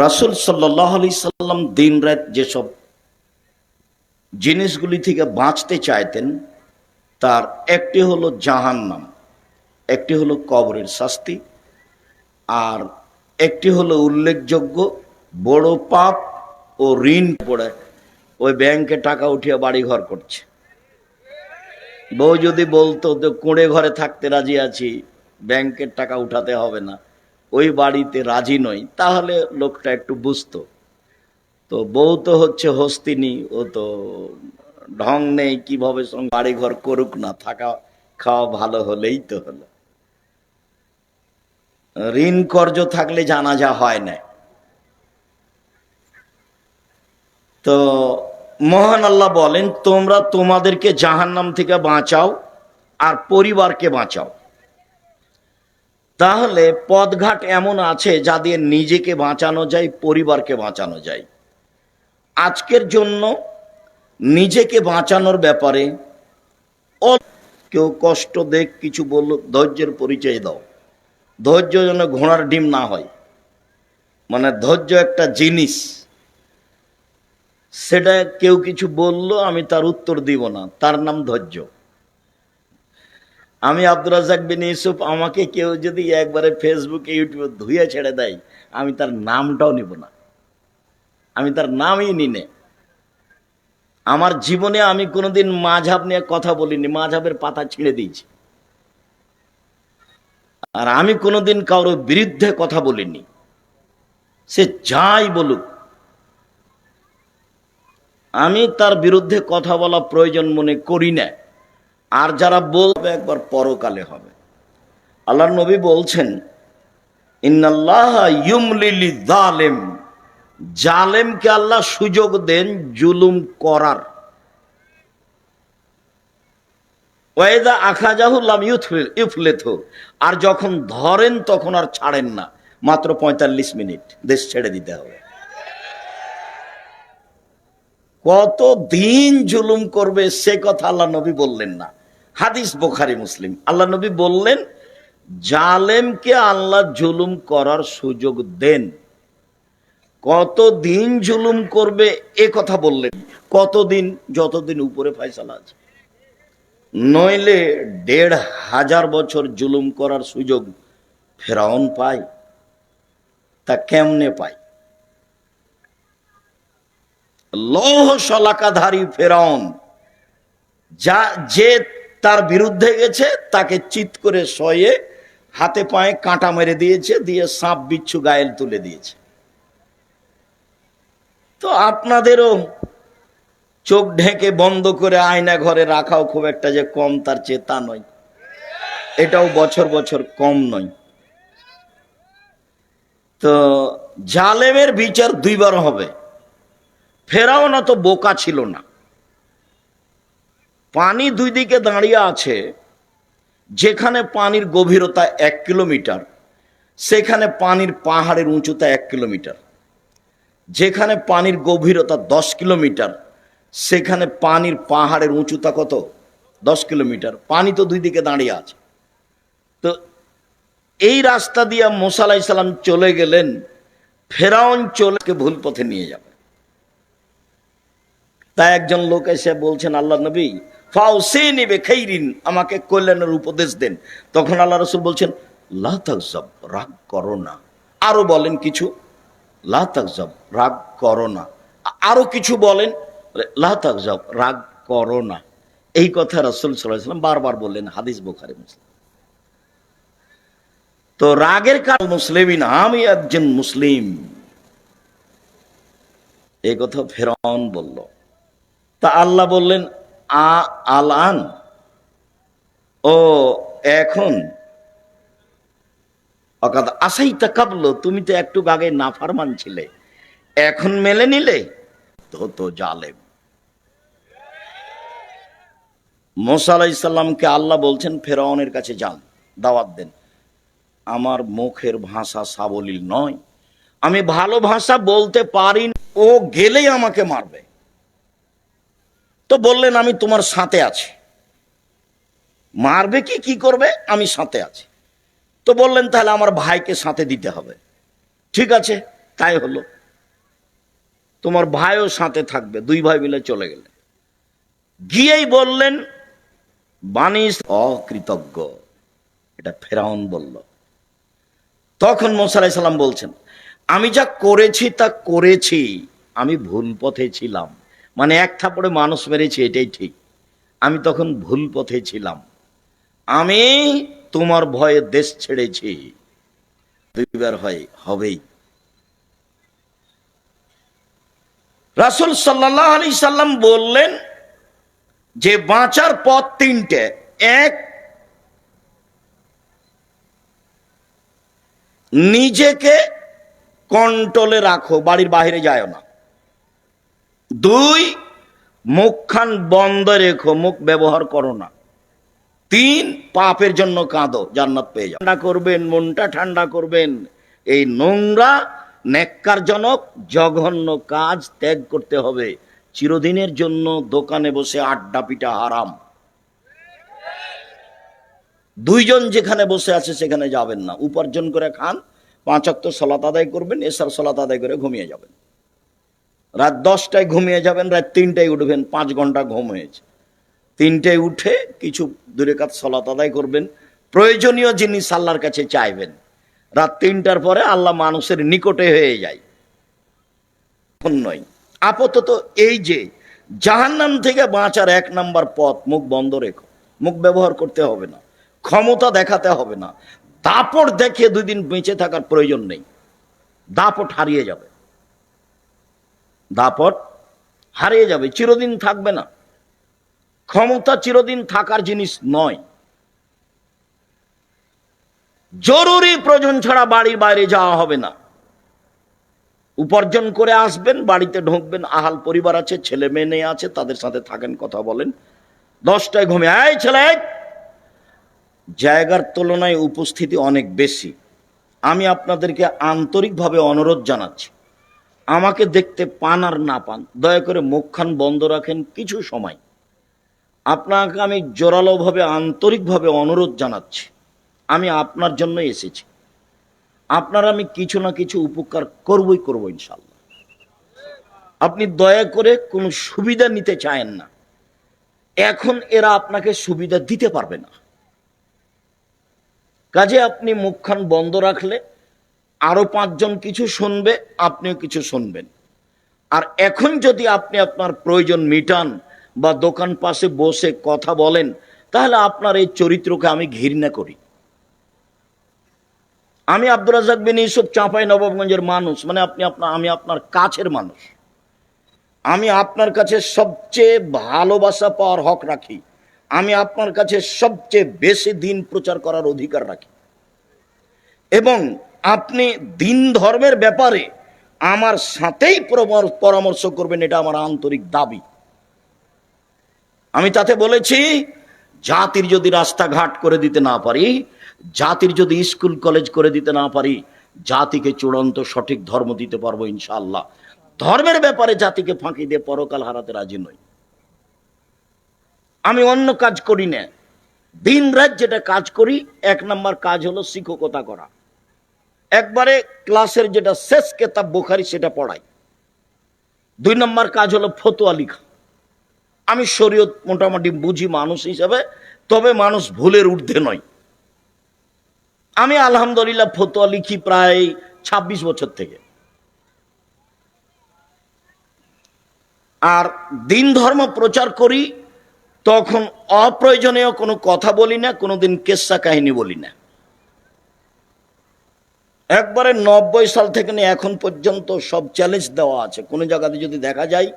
রাসুল সাল্লাহ আলি সাল্লাম দিন রাত যেসব জিনিসগুলি থেকে বাঁচতে চাইতেন, তার একটি হলো জাহান্নাম, একটি হলো কবরের শাস্তি, আর একটি হলো উল্লেখযোগ্য বড় পাপ ও ঋণ পড়ে ওই ব্যাংকে টাকা উঠিয়ে বাড়ি ঘর করছে। বউ যদি বলতো তো কুঁড়ে ঘরে থাকতে রাজি আছি, ব্যাংকের টাকা উঠাতে হবে না। ওই বাড়িতে রাজি নই, তাহলে লোকটা একটু বুঝতো। তো বউ তো হচ্ছে হস্তিনী, ও তো ঢং নেই, কীভাবে বাড়ি ঘর করুক না, থাকা খাওয়া ভালো হলেই তো হলো। ঋণ কর্জ থাকলে জানাজা হয় না। তো মহান আল্লাহ বলেন, তোমরা তোমাদেরকে জাহান্নাম থেকে বাঁচাও আর পরিবারকে বাঁচাও। তাহলে পদঘাট এমন আছে যা দিয়ে নিজেকে বাঁচানো যায়, পরিবারকে বাঁচানো যায়। আজকের জন্য নিজেকে বাঁচানোর ব্যাপারে কেউ কষ্ট দেখ, কিছু বলল ধৈর্যের পরিচয় দাও। ধৈর্য যেন ঘোড়ার ডিম না হয়। মানে ধৈর্য একটা জিনিস। সেটা কেউ কিছু বলল, আমি তার উত্তর দিব না। তার নাম ধৈর্য। আমি আব্দুল রাজাক বিন ইউসুফ, আমাকে কেউ যদি একবারে ফেসবুকে ইউটিউবে ধুয়ে ছেড়ে দেয়, আমি তার নামটাও নিব না। আমি তার নামই নিনে আমার জীবনে আমি কোনোদিন মাঝাব নিয়ে কথা বলিনি, মাঝাবের পাতা ছিঁড়ে দিয়েছি। আর আমি কোনোদিন কারোর বিরুদ্ধে কথা বলিনি। সে যাই বলুক। আমি তার বিরুদ্ধে কথা বলা প্রয়োজন মনে করি না। আর যারা বলবে একবার পরকালে হবে। আল্লাহ নবী বলছেন, ইন্নাল্লাহ ইউমলিলি জালেম জালেমকে আল্লাহ সুযোগ দেন জুলুম করার। ওয়েদা আখাজাহুল্লাম ইউফলেথ। আর যখন ধরেন তখন আর ছাড়েন না। মাত্র পঁয়তাল্লিশ মিনিট, দেশ ছেড়ে দিতে হবে। কত দিন জুলুম করবে সে কথা আল্লাহ নবী বললেন না। হাদিস বোখারি, মুসলিম। আল্লাহ নবী বললেন, জালেমকে আল্লাহ জুলুম করার সুযোগ দেন। কত দিন জুলুম করবে এ কথা বললেন। কতদিন? যতদিন উপরে ফয়সালা আছে। নইলে দেড় হাজার বছর জুলুম করার সুযোগ ফেরাউন পায়। তা কেমনে পায়? লৌহ শলাকাধারী ফেরাউন, যা যে তার বিরুদ্ধে গেছে, তাকে চিত করে শয়ে হাতে পায়ে কাঁটা মেরে দিয়েছে, দিয়ে সাপ বিচ্ছু গায়েল তুলে দিয়েছে। তো আপনাদেরও চোখ ঢেকে বন্ধ করে আয়না ঘরে রাখাও খুব একটা যে কম, তার চেয়ে তা নয়। এটাও বছর বছর কম নয়। তো জালেমের বিচার দুইবার হবে। ফেরাও না তো বোকা ছিল না। পানি দুই দিকে দাঁড়িয়ে আছে, যেখানে পানির গভীরতা এক কিলোমিটার, সেখানে পানির পাহাড়ের উঁচুতা এক কিলোমিটার। যেখানে পানির গভীরতা দশ কিলোমিটার, সেখানে পানির পাহাড়ের উঁচুতা কত? দশ কিলোমিটার। পানি তো দুই দিকে দাঁড়িয়ে আছে। তো এই রাস্তা দিয়ে মোসালাই সালাম চলে গেলেন, ফেরাউন চলে ভুল পথে নিয়ে যাবে। তাই একজন লোক এসে বলছেন আল্লাহ নবী ফাও সে খেইরিন আমাকে কল্যাণের উপদেশ দেন। তখন আল্লাহ রসুল বলছেন, লা রাগ করো না। আরও বলেন কিছু, লা রাগ করো না। আ- আরও কিছু বলেন, লা রাগ করো না। এই কথা রসুল সাল্লাম বারবার বললেন, হাদিস বোখারি, মুসলিম। তো রাগের কারণ মুসলিমিন আমি একজন মুসলিম। এই কথা ফেরন বলল। তা আল্লাহ বললেন আ, আলান। ও, এখন। অকাদ আসাই তা কাবলো, তুমি তো একটু আগে নাফারমান ছিলে। এখন মেলে নিলে? তো জালেম। মোসা আলাইসাল্লামকে আল্লাহ বলছেন, ফেরাউনের কাছে যান, দাওয়াত দেন। আমার মুখের ভাষা সাবলীল নয়। আমি ভালো ভাষা বলতে পারি ও গেলেই আমাকে মারবে। তো বললেন, আমি তোমার সাথে আছি। মারবে কি কি করবে? আমি সাথে আছি। তো বললেন, তাহলে আমার ভাইকে সাথে দিতে হবে। ঠিক আছে, তাই হলো। তোমার ভাইও সাথে থাকবে, দুই ভাই মিলে চলে গেলে। গিয়েই বললেন, বানিস অকৃতজ্ঞ। এটা ফেরাউন বলল। তখন মোসালাই বলছেন, আমি যা করেছি তা করেছি, আমি ভুল পথে ছিলাম। মানে এক থাপড়ে মানুষ মেরেছি, এটাই ঠিক। আমি তখন ভুল পথে ছিলাম। আমি তোমার ভয়ে দেশ ছেড়েছি। দুইবার হয়, হবেই। রাসুল সাল্লাহ আলি সাল্লাম বললেন যে, বাঁচার পথ তিনটে। এক, নিজেকে কন্ট্রোলে রাখো, বাড়ির বাইরে যায় না। দুই, মুখখান বন্ধ রেখো, মুখ ব্যবহার করো না। তিন, পাপের জন্য কাঁদো, জান্নাত পেয়ে যাও। ঠান্ডা করবেন, মনটা ঠান্ডা করবেন। এই নোংরা নেককারজনক জঘন্য কাজ ত্যাগ করতে হবে। চিরদিনের জন্য দোকানে বসে আড্ডা পিটা হারাম। দুইজন যেখানে বসে আছে, সেখানে যাবেন না। উপার্জন করে খান, পাঁচ অক্ত সলাত আদায় করবেন, এসার সলাত আদায় করে ঘুমিয়ে যাবেন। রাত দশটায় ঘুমিয়ে যাবেন, রাত তিনটায় উঠবেন, পাঁচ ঘণ্টা ঘুম হয়েছে। তিনটায় উঠে কিছু দূরে কাজ সলাত আদায় করবেন, প্রয়োজনীয় জিনিস আল্লাহর কাছে চাইবেন। রাত তিনটার পরে আল্লাহ মানুষের নিকটে হয়ে যায়। নয়। আপাতত এই যে জাহান্নাম থেকে বাঁচার এক নাম্বার পথ, মুখ বন্ধ রেখো। মুখ ব্যবহার করতে হবে না। ক্ষমতা দেখাতে হবে না। দাপট দেখে দুই দিন বেঁচে থাকার প্রয়োজন নেই। দাপট হারিয়ে যাবে। দাপট হারিয়ে যাবে, চিরদিন থাকবে না। ক্ষমতা চিরদিন থাকার জিনিস নয়। জরুরি প্রয়োজন ছাড়া বাড়ির বাইরে যাওয়া হবে না। উপার্জন করে আসবেন, বাড়িতে ঢুকবেন, আহাল পরিবার আছে, ছেলে মেয়ে নেই আছে, তাদের সাথে থাকেন, কথা বলেন। দশটায় ঘুমে এই ছেলে জায়গার তুলনায় উপস্থিতি অনেক বেশি। আমি আপনাদেরকে আন্তরিকভাবে অনুরোধ জানাচ্ছি। আমাকে দেখতে পান আর না পান, দয়া করে মুখখান বন্ধ রাখেন কিছু সময়। আপনাকে আমি জোরালোভাবে, আন্তরিকভাবে অনুরোধ জানাচ্ছি। আমি আপনার জন্য এসেছি। আপনার আমি কিছু না কিছু উপকার করবই করব ইনশাল্লাহ আপনি দয়া করে কোনো সুবিধা নিতে চায়েন না। এখন এরা আপনাকে সুবিধা দিতে পারবে না। কাজে আপনি মুখখান বন্ধ রাখলে আরও পাঁচজন কিছু শুনবে, আপনিও কিছু শুনবেন। আর এখন যদি আপনি আপনার প্রয়োজন মিটান বা দোকান পাশে বসে কথা বলেন, তাহলে আপনার এই চরিত্রকে আমি ঘৃণা করি। আমি আব্দুল রাজাক বিন ইউসুফ চাঁপাই নবাবগঞ্জের মানুষ মানে আপনি আপনার, আমি আপনার কাছের মানুষ। আমি আপনার কাছে সবচেয়ে ভালোবাসা পাওয়ার হক রাখি। আমি আপনার কাছে সবচেয়ে বেশি দিন প্রচার করার অধিকার রাখি। এবং আপনি দিন ধর্মের ব্যাপারে আমার সাথেই পরামর্শ করবেন, এটা আমার আন্তরিক দাবি। আমি তাতে বলেছি, জাতির যদি রাস্তাঘাট করে দিতে না পারি, জাতির যদি স্কুল, কলেজ করে দিতে না পারি, জাতিকে চূড়ান্ত সঠিক ধর্ম দিতে পারব ইনশাআল্লাহ। ধর্মের ব্যাপারে জাতিকে ফাঁকি দিয়ে পরকাল হারাতে রাজি নই। আমি অন্য কাজ করি না। দিন রাত যেটা কাজ করি, এক নম্বর কাজ হলো শিক্ষকতা করা। একবারে ক্লাসের যেটা শেষ কেতাব বোখারি সেটা পড়াই। দুই নম্বর কাজ হলো ফতোয়া লিখা। আমি শরীয়ত মোটামুটি বুঝি মানুষ হিসাবে, তবে মানুষ ভুলের ঊর্ধ্বে নয়। আমি আলহামদুলিল্লাহ ফতোয়া লিখি প্রায় ২৬ বছর থেকে। আর দিন ধর্ম প্রচার করি, তখন অপ্রয়োজনীয় কোনো কথা বলি না, কোনোদিন কেসা কাহিনী বলি না। একবারে নব্বই সাল থেকে নিয়ে এখন পর্যন্ত সব চ্যালেঞ্জ দেওয়া আছে। কোনো জায়গাতে যদি দেখা যায়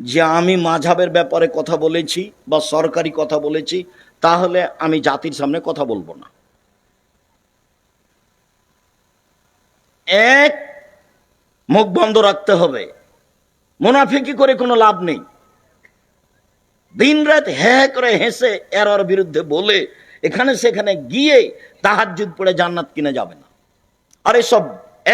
যে আমি মাঝাবের ব্যাপারে কথা বলেছি বা সরকারি কথা বলেছি, তাহলে আমি জাতির সামনে কথা বলব না। এক, মুখ বন্ধ রাখতে হবে। মুনাফিকি করে কোনো লাভ নেই। দিন রাত হ্যাঁ করে হেসে এর বিরুদ্ধে বলে, এখানে সেখানে গিয়ে তাহার তাহাজ্জুদ পড়ে জান্নাত কিনে যাবে না। আর এসব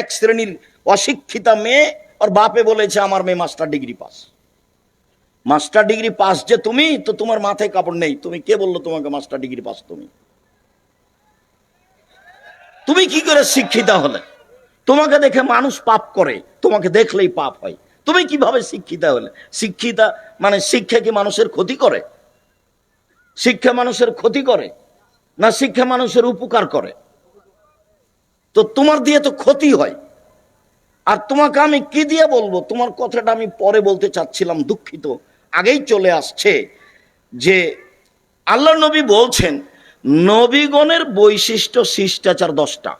এক শ্রেণির অশিক্ষিতা মেয়ে ওর বাপে বলেছে, আমার মেয়ে master degree pass master degree pass যে তুমি, তো তোমার মাথায় কাপড় নেই। তুমি কে বলল তোমাকে মাস্টার ডিগ্রি পাস তুমি? তুমি কি করে শিক্ষিতা হলে? তোমাকে দেখে মানুষ পাপ করে, তোমাকে দেখলেই পাপ হয়। তুমি কীভাবে শিক্ষিতা হলে? শিক্ষিতা মানে শিক্ষা কি মানুষের ক্ষতি করে? শিক্ষা মানুষের ক্ষতি করে না শিক্ষা মানুষের উপকার করে? তো তোমার দিয়ে তো ক্ষতি হয়। আর তোমাকে আমি কি দিয়ে বলব? তোমার কথাটা আমি পরে বলতে চাচ্ছিলাম, দুঃখিত। আগেই চলে আসছে যে আল্লাহ নবী বলছেন, নবীগণের বৈশিষ্ট্য, শিষ্টাচার দশটা।